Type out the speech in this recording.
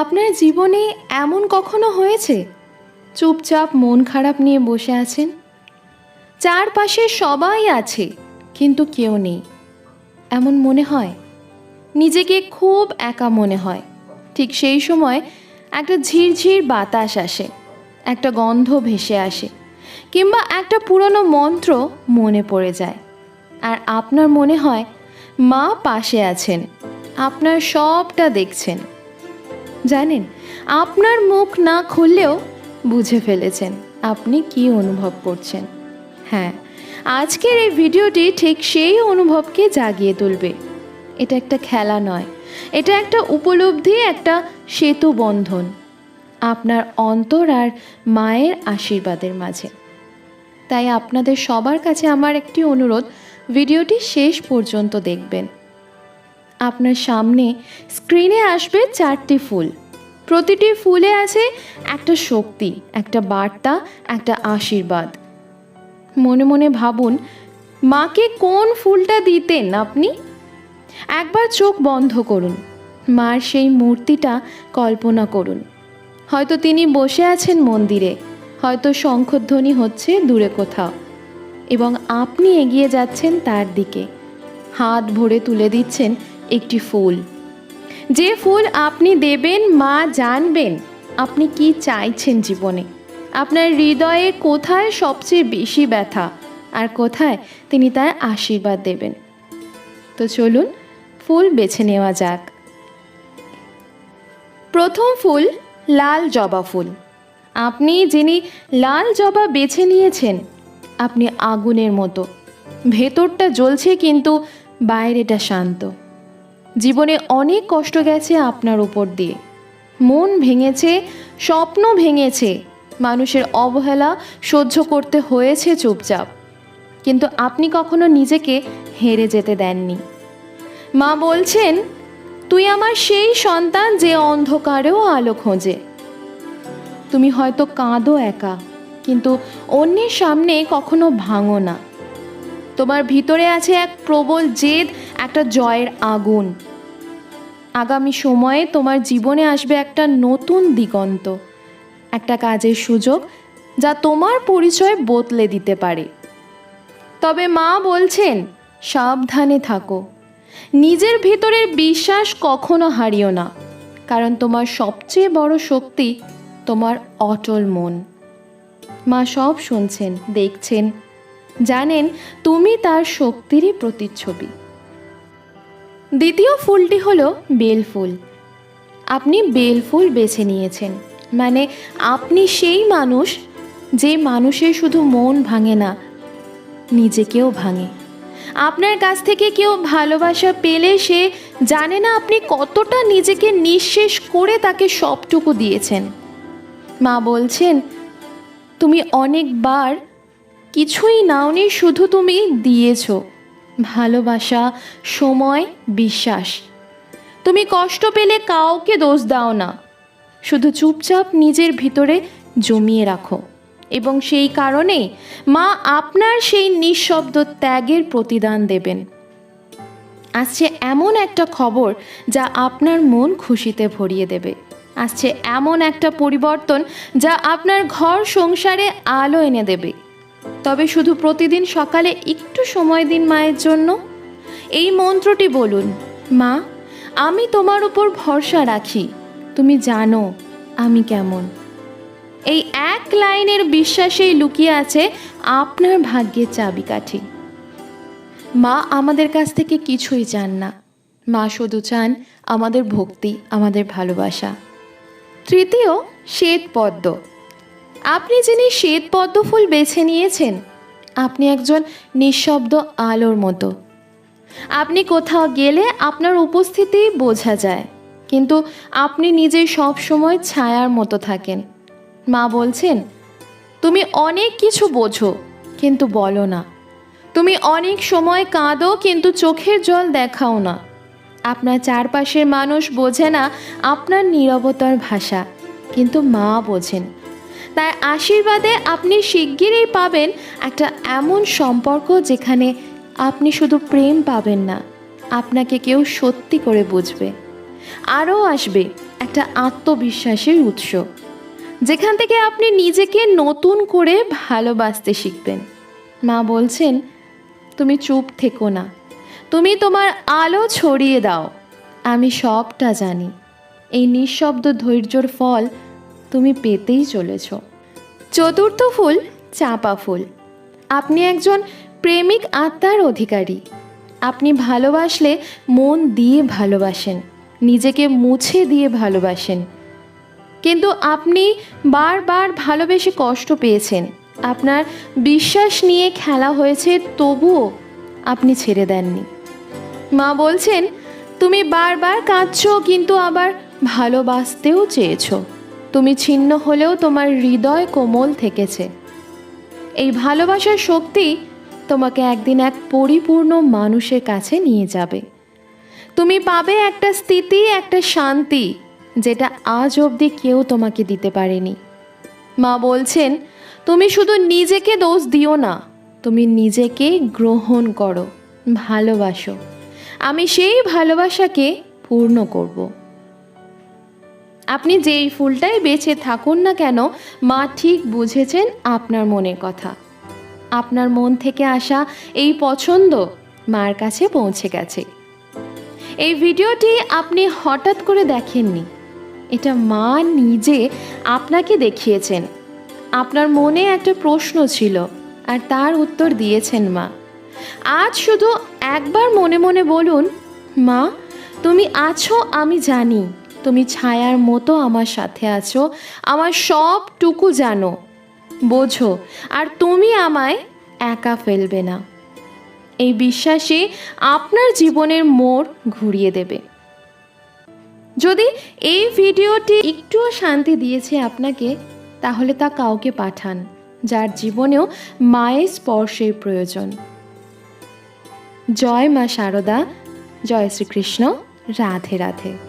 আপনার জীবনে এমন কখনো হয়েছে? চুপচাপ মন খারাপ নিয়ে বসে আছেন? চারপাশে সবাই আছে, কিন্তু কেউ নেই। এমন মনে হয়? নিজেকে খুব একা মনে হয়। ঠিক সেই সময় একটা ঝিরঝির বাতাস আসে, একটা গন্ধ ভেসে আসে, কিংবা একটা পুরনো মন্ত্র মনে পড়ে যায়। আর আপনার মনে হয়, মা পাশে আছেন, আপনার সবটা দেখছেন। জানেন, আপনার মুখ না খুললেও বুঝে ফেলেছেন আপনি কি অনুভব করছেন। হ্যাঁ আজকের এই ভিডিওটি ঠিক সেই অনুভবকে জাগিয়ে তুলবে। এটা একটা খেলা নয়, এটা একটা উপলব্ধি, একটা সেতু বন্ধন আপনার অন্তর আর মায়ের আশীর্বাদের মাঝে। তাই আপনাদের সবার কাছে আমার একটি অনুরোধ, ভিডিওটি শেষ পর্যন্ত দেখবেন। আপনার সামনে স্ক্রিনে আসবে চারটি ফুল। প্রতিটি ফুলে আছে একটা শক্তি, একটা বার্তা, একটা আশীর্বাদ। মনে মনে ভাবুন, মাকে কোন ফুলটা দিতেন আপনি? একবার চোখ বন্ধ করুন, মার সেই মূর্তিটা কল্পনা করুন। হয়তো তিনি বসে আছেন মন্দিরে, হয়তো শঙ্খধ্বনি হচ্ছে দূরে কোথাও, এবং আপনি এগিয়ে যাচ্ছেন তার দিকে। হাত ভরে তুলে দিচ্ছেন একটি ফুল। যে ফুল আপনি দেবেন, মা জানবেন, আপনি কি চাইছেন জীবনে? আপনার হৃদয়ে কোথায় সবচেয়ে বেশি ব্যথা? আর কোথায় তিনি তার আশীর্বাদ দেবেন? তো চলুন, ফুল বেছে নেওয়া যাক। প্রথম ফুল, লাল জবা ফুল। আপনি যিনি লাল জবা বেছে নিয়েছেন, আপনি আগুনের মতো। ভেতরটা জ্বলছে কিন্তু বাইরেটা শান্ত। জীবনে অনেক কষ্ট গেছে আপনার উপর দিয়ে। মন ভেঙেছে, স্বপ্ন ভেঙেছে, মানুষের অবহেলা সহ্য করতে হয়েছে চুপচাপ। কিন্তু আপনি কখনো নিজেকে হেরে যেতে দেননি। মা বলছেন, তুই আমার সেই সন্তান যে অন্ধকারেও আলো খোঁজে। তুমি হয়তো কাঁদো একা, কিন্তু অন্যের সামনে কখনো ভাঙো না। তোমার ভিতরে আছে এক প্রবল জেদ, একটা জয়ের আগুন। আগামী সময়ে তোমার জীবনে আসবে একটা নতুন দিগন্ত, একটা কাজের সুযোগ যা তোমার পরিচয় বদলে দিতে পারে। তবে মা বলছেন, সাবধানে থাকো। নিজের ভিতরের বিশ্বাস কখনো হারিও না, কারণ তোমার সবচেয়ে বড় শক্তি তোমার অটল মন। মা সব শুনছেন, দেখছেন, জানেন তুমি তার শক্তিরই প্রতিচ্ছবি। দ্বিতীয় ফুলটি হলো বেল ফুল। আপনি বেল ফুল বেছে নিয়েছেন। মানে আপনি সেই মানুষ যে মানুষের শুধু মন ভাঙে না, নিজেকেও ভাঙে। আপনার কাছ থেকে কেউ ভালোবাসা পেলে সে জানে না আপনি কতটা নিজেকে নিঃশেষ করে তাকে সবটুকু দিয়েছেন। মা বলছেন, তুমি অনেকবার কিছুই নাওনি, শুধু তুমি দিয়েছ। ভালোবাসা, সময়, বিশ্বাস। তুমি কষ্ট পেলে কাউকে দোষ দাও না। শুধু চুপচাপ নিজের ভিতরে জমিয়ে রাখো। এবং সেই কারণেই মা আপনার সেই নিঃশব্দ ত্যাগের প্রতিদান দেবেন। আসছে এমন একটা খবর যা আপনার মন খুশিতে ভরিয়ে দেবে। আসছে এমন একটা পরিবর্তন যা আপনার ঘর সংসারে আলো এনে দেবে। তবে শুধু প্রতিদিন সকালে একটু সময় দিন মায়ের জন্য? এই মন্ত্রটি বলুন, মা, আমি তোমার উপর ভরসা রাখি। তুমি জানো আমি কেমন। এই এক লাইনের বিশ্বাসেই লুকিয়ে আছে আপনার ভাগ্যের চাবিকাঠি। মা আমাদের কাছ থেকে কিছুই চান না। মা শুধু চান আমাদের ভক্তি, আমাদের ভালোবাসা। তৃতীয় শ্বেত পদ্ম আপনি যিনি শ্বেত পদ্ম ফুল বেছে নিয়েছেন, আপনি একজন নিঃশব্দ আলোর মতো। আপনি কোথাও গেলে আপনার উপস্থিতি বোঝা যায়, কিন্তু আপনি নিজে সব সময় ছায়ার মতো থাকেন। মা বলছেন, তুমি অনেক কিছু বোঝো, কিন্তু বলো না। তুমি অনেক সময় কাঁদো, কিন্তু চোখের জল দেখাও না। আপনার চারপাশের মানুষ বোঝে না আপনার নীরবতার ভাষা, কিন্তু মা বোঝেন। তাই আশীর্বাদে আপনি শিগগিরই পাবেন একটা এমন সম্পর্ক যেখানে আপনি শুধু প্রেম পাবেন না, আপনাকে কেউ সত্যি করে বুঝবে। আরও আসবে একটা আত্মবিশ্বাসের উৎস, যেখান থেকে আপনি নিজেকে নতুন করে ভালোবাসতে শিখবেন। মা বলছেন, তুমি চুপ থেকো না, তুমি তোমার আলো ছড়িয়ে দাও, আমি সবটা জানি। এই নিঃশব্দ ধৈর্যর ফল তুমি পেতেই চলেছ। চতুর্থ ফুল চাপা ফুল। আপনি একজন প্রেমিক আত্মার অধিকারী। আপনি ভালোবাসলে মন দিয়ে ভালোবাসেন, নিজেকে মুছে দিয়ে ভালোবাসেন। কিন্তু আপনি বারবার ভালোবেসে কষ্ট পেয়েছেন। আপনার বিশ্বাস নিয়ে খেলা হয়েছে, তবুও আপনি ছেড়ে দেননি। মা বলছেন, তুমি বারবার কাঁদছো, কিন্তু আবার ভালোবাসতেও চেয়েছো। তুমি ছিন্ন হলেও তোমার হৃদয় কোমল থেকেছে। এই ভালোবাসার শক্তি তোমাকে একদিন এক পরিপূর্ণ মানুষের কাছে নিয়ে যাবে। তুমি পাবে একটা স্থিতি, একটা শান্তি, যেটা আজ অবধি কেউ তোমাকে দিতে পারেনি। মা বলছেন, তুমি শুধু নিজেকে দোষ দিও না, তুমি নিজেকে গ্রহণ করো, ভালোবাসো। আমি সেই ভালোবাসাকে পূর্ণ করব। আপনি যেই ফুলটাই বেছে থাকুন না কেন, মা ঠিক বুঝেছেন আপনার মনের কথা। আপনার মন থেকে আসা এই পছন্দ মার কাছে পৌঁছে গেছে। এই ভিডিওটি আপনি হঠাৎ করে দেখেননি। এটা মা নিজে আপনাকে দেখিয়েছেন। আপনার মনে একটা প্রশ্ন ছিল আর তার উত্তর দিয়েছেন মা। আজ শুধু একবার মনে মনে বলুন, মা, তুমি আছো আমি জানি তুমি ছায়ার মতো আমার সাথে আছো, আমার সবটুকু জানো। বোঝো, আর তুমি আমায় একা ফেলবে না। এই বিশ্বাসে আপনার জীবনের মোড় ঘুরিয়ে দেবে। যদি এই ভিডিওটি একটুও শান্তি দিয়েছে আপনাকে, তাহলে তা কাউকে পাঠান, যার জীবনেও মায়ের স্পর্শের প্রয়োজন। জয় মা শারদা জয় শ্রীকৃষ্ণ, রাধে রাধে।